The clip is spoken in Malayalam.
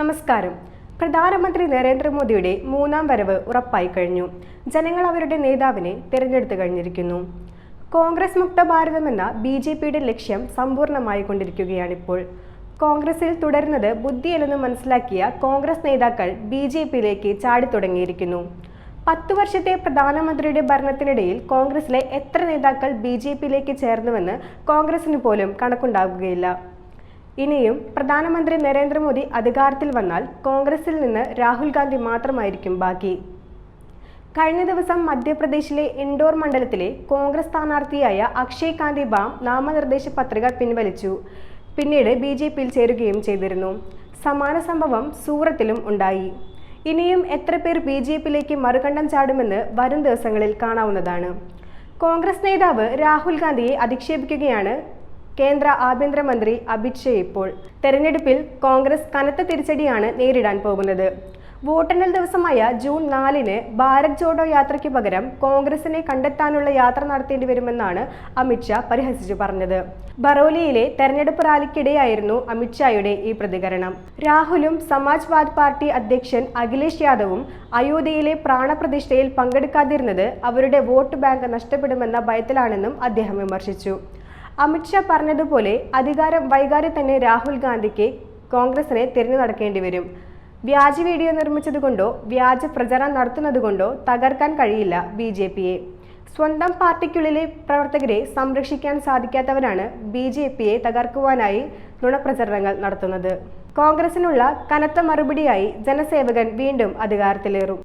നമസ്കാരം. പ്രധാനമന്ത്രി നരേന്ദ്രമോദിയുടെ മൂന്നാം വരവ് ഉറപ്പായി കഴിഞ്ഞു. ജനങ്ങൾ അവരുടെ നേതാവിനെ തിരഞ്ഞെടുത്തു കഴിഞ്ഞിരിക്കുന്നു. കോൺഗ്രസ് മുക്ത ഭാരതമെന്ന ബി ജെ പിയുടെ ലക്ഷ്യം സമ്പൂർണമായി കൊണ്ടിരിക്കുകയാണിപ്പോൾ. കോൺഗ്രസിൽ തുടരുന്നത് ബുദ്ധിയല്ലെന്ന് മനസ്സിലാക്കിയ കോൺഗ്രസ് നേതാക്കൾ ബി ജെ പിയിലേക്ക് ചാടിത്തുടങ്ങിയിരിക്കുന്നു. പത്തു വർഷത്തെ പ്രധാനമന്ത്രിയുടെ ഭരണത്തിനിടയിൽ കോൺഗ്രസിലെ എത്ര നേതാക്കൾ ബി ജെ പിയിലേക്ക് ചേർന്നുവെന്ന് കോൺഗ്രസിന് പോലും കണക്കുണ്ടാകുകയില്ല ഇനിയും പ്രധാനമന്ത്രി നരേന്ദ്രമോദി അധികാരത്തിൽ വന്നാൽ കോൺഗ്രസിൽ നിന്ന് രാഹുൽ ഗാന്ധി മാത്രമായിരിക്കും ബാക്കി. കഴിഞ്ഞ ദിവസം മധ്യപ്രദേശിലെ ഇൻഡോർ മണ്ഡലത്തിലെ കോൺഗ്രസ് സ്ഥാനാർത്ഥിയായ അക്ഷയ് കാന്തി ബാം നാമനിർദ്ദേശ പത്രിക പിൻവലിച്ചു. പിന്നീട് ബി ജെ പിയിൽ ചേരുകയും ചെയ്തിരുന്നു. സമാന സംഭവം സൂറത്തിലും ഉണ്ടായി. ഇനിയും എത്ര പേർ ബി ജെ പിയിലേക്ക് മറുകണ്ഠം ചാടുമെന്ന് വരും ദിവസങ്ങളിൽ കാണാവുന്നതാണ്. കോൺഗ്രസ് നേതാവ് രാഹുൽ ഗാന്ധിയെ അധിക്ഷേപിക്കുകയാണ് കേന്ദ്ര ആഭ്യന്തരമന്ത്രി അമിത് ഷാ ഇപ്പോൾ തെരഞ്ഞെടുപ്പിൽ കോൺഗ്രസ് കനത്ത തിരിച്ചടിയാണ് നേരിടാൻ പോകുന്നത്. വോട്ടെണ്ണൽ ദിവസമായ ജൂൺ നാലിന് ഭാരത് ജോഡോ യാത്രയ്ക്ക് പകരം കോൺഗ്രസിനെ കണ്ടെത്താനുള്ള യാത്ര നടത്തേണ്ടി വരുമെന്നാണ് അമിത്ഷാ പരിഹസിച്ചു പറഞ്ഞത്. ബറോലിയിലെ തെരഞ്ഞെടുപ്പ് റാലിക്കിടെയായിരുന്നു അമിത്ഷായുടെ ഈ പ്രതികരണം. രാഹുലും സമാജ്വാദ് പാർട്ടി അധ്യക്ഷൻ അഖിലേഷ് യാദവും അയോധ്യയിലെ പ്രാണപ്രതിഷ്ഠയിൽ പങ്കെടുക്കാതിരുന്നത് അവരുടെ വോട്ട് ബാങ്ക് നഷ്ടപ്പെടുമെന്ന ഭയത്തിലാണെന്നും അദ്ദേഹം വിമർശിച്ചു. അമിത്ഷാ പറഞ്ഞതുപോലെ അധികാരം വൈകാതെ തന്നെ രാഹുൽ ഗാന്ധിക്ക് കോൺഗ്രസിനെ തിരഞ്ഞു നടക്കേണ്ടി വരും. വ്യാജ വീഡിയോ നിർമ്മിച്ചതുകൊണ്ടോ വ്യാജ പ്രചരണം നടത്തുന്നതുകൊണ്ടോ തകർക്കാൻ കഴിയില്ല ബി ജെ പിയെ. സ്വന്തം പാർട്ടിക്കുള്ളിലെ പ്രവർത്തകരെ സംരക്ഷിക്കാൻ സാധിക്കാത്തവരാണ് ബി ജെ പിയെ തകർക്കുവാനായി നുണപ്രചരണങ്ങൾ നടത്തുന്നത്. കോൺഗ്രസിനുള്ള കനത്ത മറുപടിയായി ജനസേവകൻ വീണ്ടും അധികാരത്തിലേറും.